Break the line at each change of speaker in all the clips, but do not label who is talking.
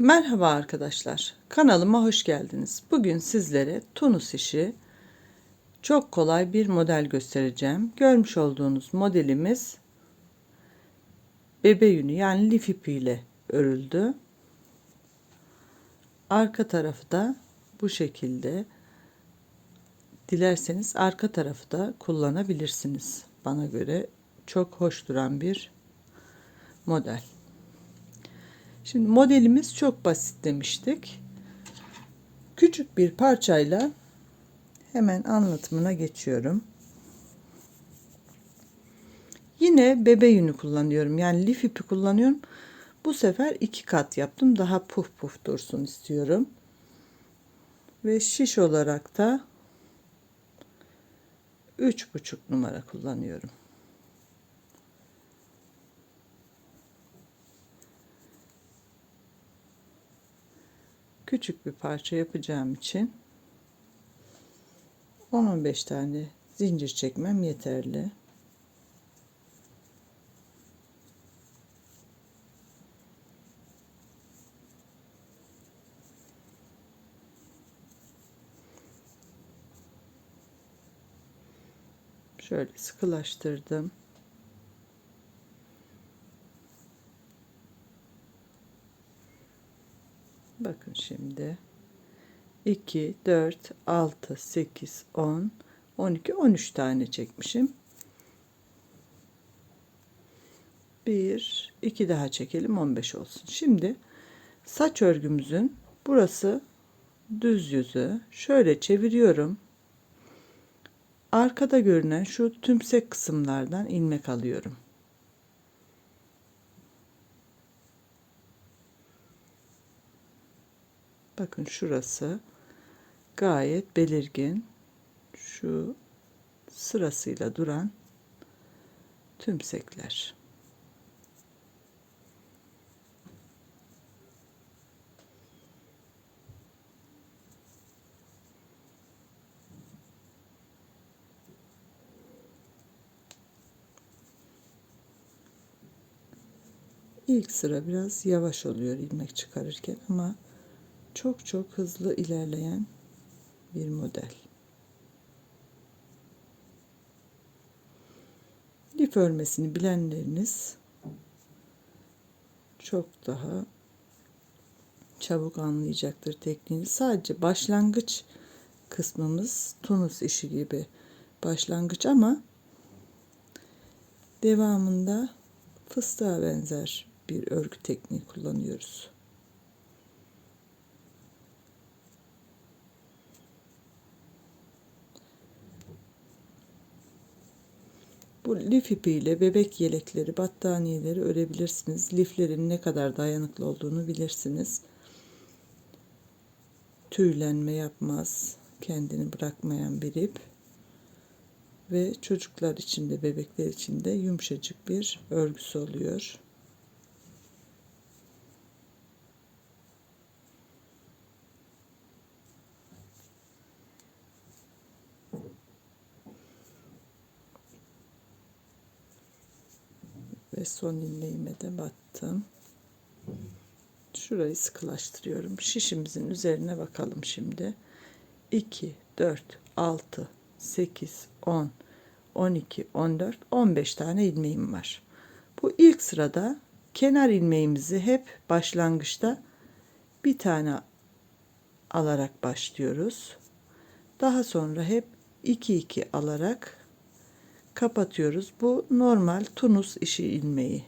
Merhaba arkadaşlar. Kanalıma hoş geldiniz. Bugün sizlere Tunus işi çok kolay bir model göstereceğim. Görmüş olduğunuz modelimiz bebe yünü yani lif ipi ile örüldü. Arka tarafı da bu şekilde. Dilerseniz arka tarafı da kullanabilirsiniz. Bana göre çok hoş duran bir model. Şimdi modelimiz çok basit demiştik. Küçük bir parçayla hemen anlatımına geçiyorum. Yine bebe yünü kullanıyorum. Yani lif ipi kullanıyorum. Bu sefer iki kat yaptım. Daha puf puf dursun istiyorum. Ve şiş olarak da üç buçuk numara kullanıyorum. Küçük bir parça yapacağım için 10-15 tane zincir çekmem yeterli. Şöyle sıkılaştırdım. Bakın şimdi 2, 4, 6, 8, 10, 12, 13 tane çekmişim. 1, 2 daha çekelim 15 olsun. Şimdi saç örgümüzün burası düz yüzü. Şöyle çeviriyorum. Arkada görünen şu tümsek kısımlardan ilmek alıyorum. Bakın şurası gayet belirgin. Şu sırasıyla duran tümsekler. İlk sıra biraz yavaş oluyor ilmek çıkarırken ama çok çok hızlı ilerleyen bir model. Lif örmesini bilenleriniz çok daha çabuk anlayacaktır tekniğini. Sadece başlangıç kısmımız Tunus işi gibi başlangıç ama devamında fıstığa benzer bir örgü tekniği kullanıyoruz. Bu lif ipiyle bebek yelekleri, battaniyeleri örebilirsiniz. Liflerin ne kadar dayanıklı olduğunu bilirsiniz. Tüylenme yapmaz. Kendini bırakmayan bir ip. Ve çocuklar için de bebekler için de yumuşacık bir örgüsü oluyor. Ve son ilmeğime de battım. Şurayı sıkılaştırıyorum. Şişimizin üzerine bakalım şimdi. 2, 4, 6, 8, 10, 12, 14, 15 tane ilmeğim var. Bu ilk sırada kenar ilmeğimizi hep başlangıçta bir tane alarak başlıyoruz. Daha sonra hep 2 2 alarak kapatıyoruz. Bu normal Tunus işi ilmeği.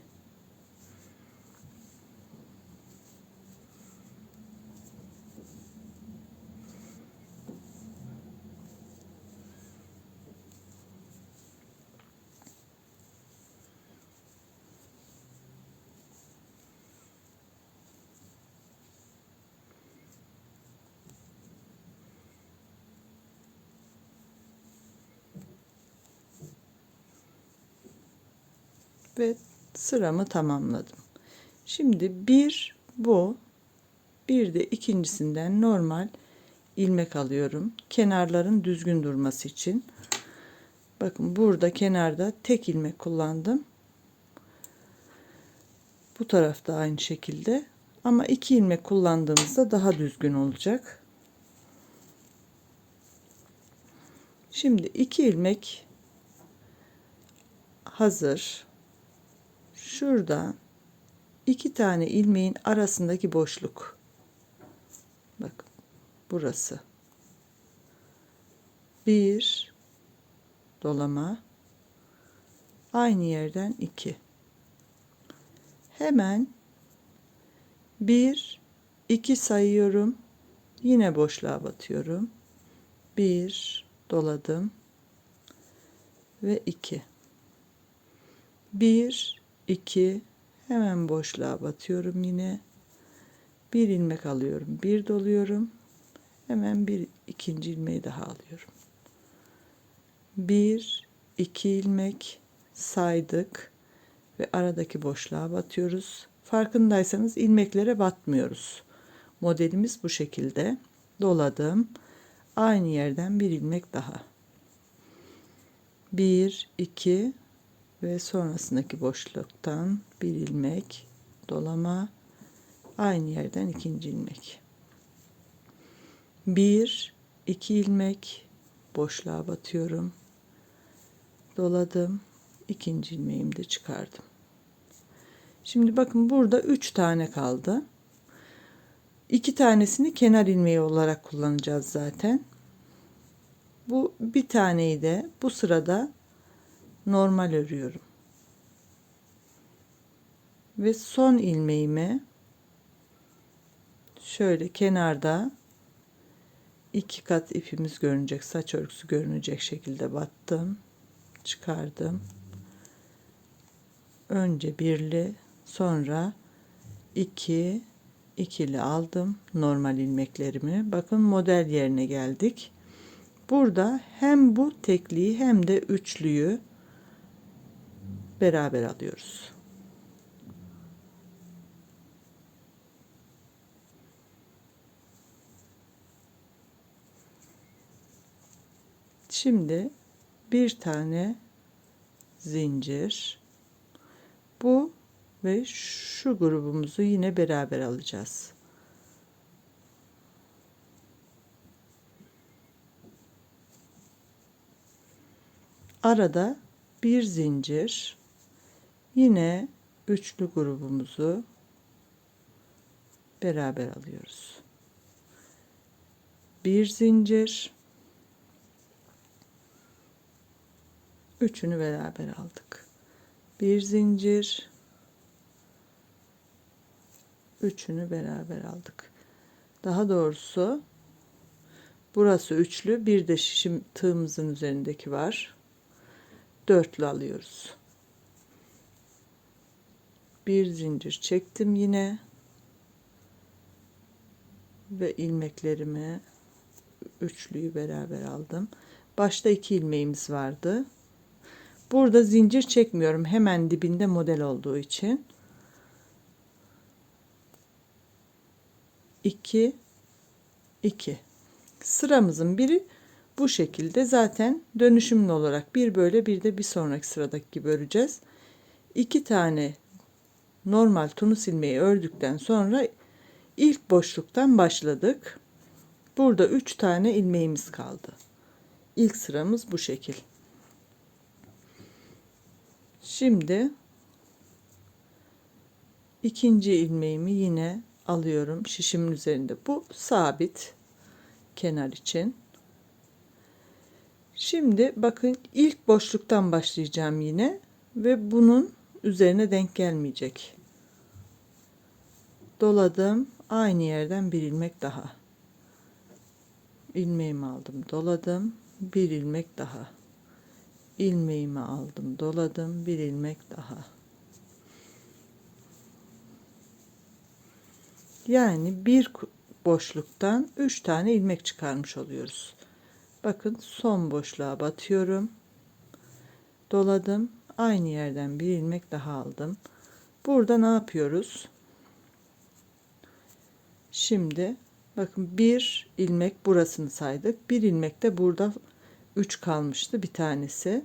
Ve sıramı tamamladım. Şimdi bir bu bir de ikincisinden normal ilmek alıyorum. Kenarların düzgün durması için. Bakın burada kenarda tek ilmek kullandım. Bu tarafta aynı şekilde Ama iki ilmek kullandığımızda daha düzgün olacak. Şimdi iki ilmek hazır. Şurada iki tane ilmeğin arasındaki boşluk. Bak burası. Bir dolama aynı yerden iki. Hemen bir iki sayıyorum. Yine boşluğa batıyorum. Bir doladım ve iki. Bir iki hemen boşluğa batıyorum yine. Bir ilmek alıyorum. Bir doluyorum. Hemen bir ikinci ilmeği daha alıyorum. Bir iki ilmek saydık ve aradaki boşluğa batıyoruz. Farkındaysanız ilmeklere batmıyoruz. Modelimiz bu şekilde. Doladım. Aynı yerden bir ilmek daha. 1 2 ve sonrasındaki boşluktan bir ilmek dolama aynı yerden ikinci ilmek. 1 2 ilmek boşluğa batıyorum. Doladım. ikinci ilmeğimi de çıkardım. Şimdi bakın burada 3 tane kaldı. 2 tanesini kenar ilmeği olarak kullanacağız zaten. Bu bir taneyi de bu sırada normal örüyorum. Ve son ilmeğimi şöyle kenarda iki kat ipimiz görünecek, saç örgüsü görünecek şekilde battım, çıkardım. Önce birli, sonra iki ikili aldım normal ilmeklerimi. Bakın model yerine geldik. Burada hem bu tekliği hem de üçlüyü beraber alıyoruz. Şimdi bir tane zincir. Bu ve şu grubumuzu yine beraber alacağız. Arada bir zincir yine üçlü grubumuzu beraber alıyoruz. Bir zincir üçünü beraber aldık. Bir zincir üçünü beraber aldık. Daha doğrusu burası üçlü bir de şişim tığımızın üzerindeki var. Dörtlü alıyoruz. Bir zincir çektim yine ve ilmeklerimi üçlüyü beraber aldım. Başta iki ilmeğimiz vardı. Burada zincir çekmiyorum hemen dibinde model olduğu için. 2 2 sıramızın biri bu şekilde zaten dönüşümlü olarak bir böyle bir de bir sonraki sıradaki gibi öreceğiz. İki tane normal tunus ilmeği ördükten sonra ilk boşluktan başladık. Burada üç tane ilmeğimiz kaldı. İlk sıramız bu şekil. Şimdi ikinci ilmeğimi yine alıyorum şişimin üzerinde. Bu sabit kenar için. Şimdi bakın ilk boşluktan başlayacağım yine ve bunun üzerine denk gelmeyecek. Doladım. Aynı yerden bir ilmek daha. ilmeğimi aldım, doladım. Bir ilmek daha. ilmeğimi aldım, doladım. Bir ilmek daha. Yani bir boşluktan 3 tane ilmek çıkarmış oluyoruz. Bakın son boşluğa batıyorum. Doladım. Aynı yerden bir ilmek daha aldım. Burada ne yapıyoruz? Şimdi bakın bir ilmek burasını saydık. Bir ilmek de burada 3 kalmıştı bir tanesi.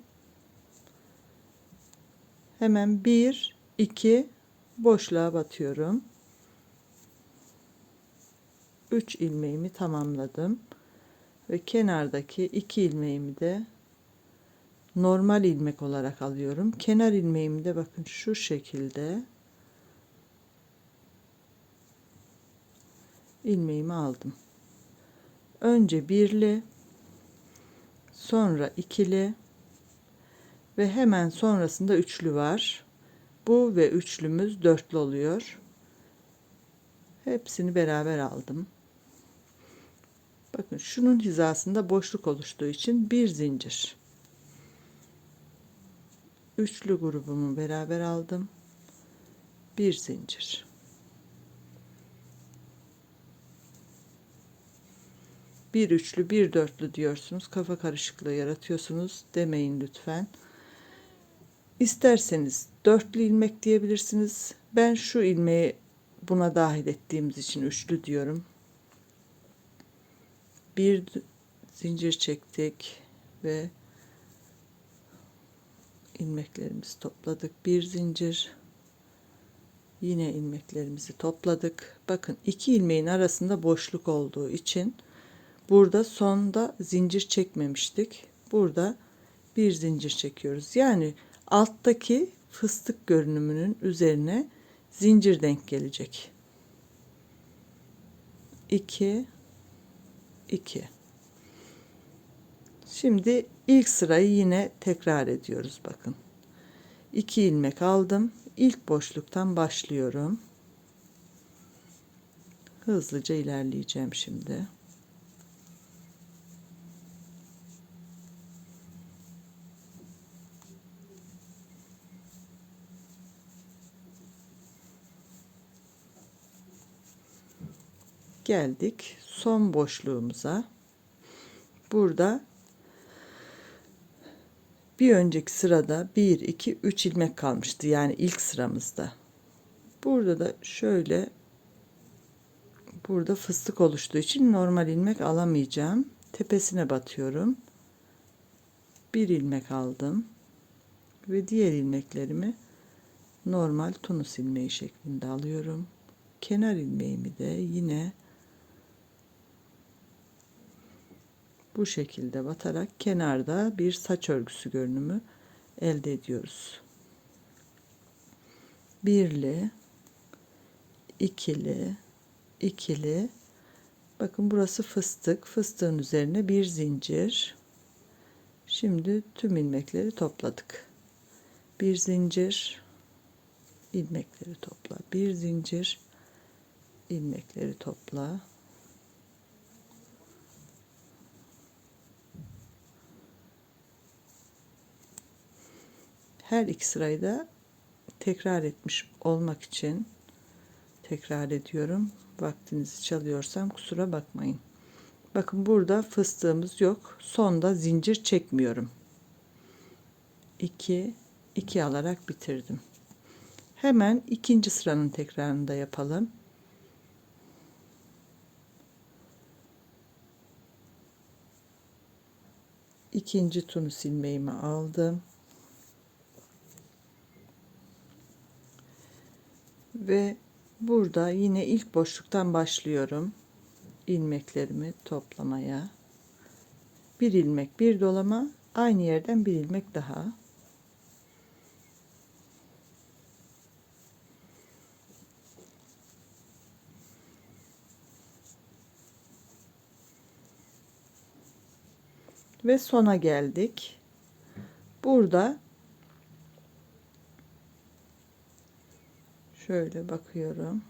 Hemen 1 2 boşluğa batıyorum. 3 ilmeğimi tamamladım ve kenardaki 2 ilmeğimi de normal ilmek olarak alıyorum. Kenar ilmeğimi de bakın şu şekilde ilmeğimi aldım. Önce birli, sonra ikili ve hemen sonrasında üçlü var. Bu ve üçlümüz dörtlü oluyor. Hepsini beraber aldım. Bakın şunun hizasında boşluk oluştuğu için bir zincir. Üçlü grubumu beraber aldım. Bir zincir. Bir üçlü, bir dörtlü diyorsunuz. Kafa karışıklığı yaratıyorsunuz. Demeyin lütfen. İsterseniz dörtlü ilmek diyebilirsiniz. Ben şu ilmeği buna dahil ettiğimiz için üçlü diyorum. Bir zincir çektik ve ilmeklerimizi topladık. Bir zincir yine ilmeklerimizi topladık. Bakın iki ilmeğin arasında boşluk olduğu için burada sonda zincir çekmemiştik. Burada bir zincir çekiyoruz. Yani alttaki fıstık görünümünün üzerine zincir denk gelecek. 2 2 Şimdi ilk sırayı yine tekrar ediyoruz bakın. 2 ilmek aldım. İlk boşluktan başlıyorum. Hızlıca ilerleyeceğim şimdi. geldik son boşluğumuza. Burada bir önceki sırada 1 2 3 ilmek kalmıştı. Yani ilk sıramızda. Burada da şöyle burada fıstık oluştuğu için normal ilmek alamayacağım. Tepesine batıyorum. Bir ilmek aldım ve diğer ilmeklerimi normal tunus ilmeği şeklinde alıyorum. Kenar ilmeğimi de yine bu şekilde batarak kenarda bir saç örgüsü görünümü elde ediyoruz. Birli, ikili, ikili. Bakın burası fıstık. Fıstığın üzerine bir zincir. Şimdi tüm ilmekleri topladık. Bir zincir, ilmekleri topla. Bir zincir, ilmekleri topla. Her iki sırayı da tekrar etmiş olmak için tekrar ediyorum. Vaktinizi çalıyorsam kusura bakmayın. Bakın burada fıstığımız yok. Sonda zincir çekmiyorum. 2 2 alarak bitirdim. Hemen ikinci sıranın tekrarını da yapalım. İkinci tunus ilmeğimi aldım. Ve burada yine ilk boşluktan başlıyorum. İlmeklerimi toplamaya. Bir ilmek bir dolama. Aynı yerden bir ilmek daha. Ve sona geldik. Burada Şöyle bakıyorum.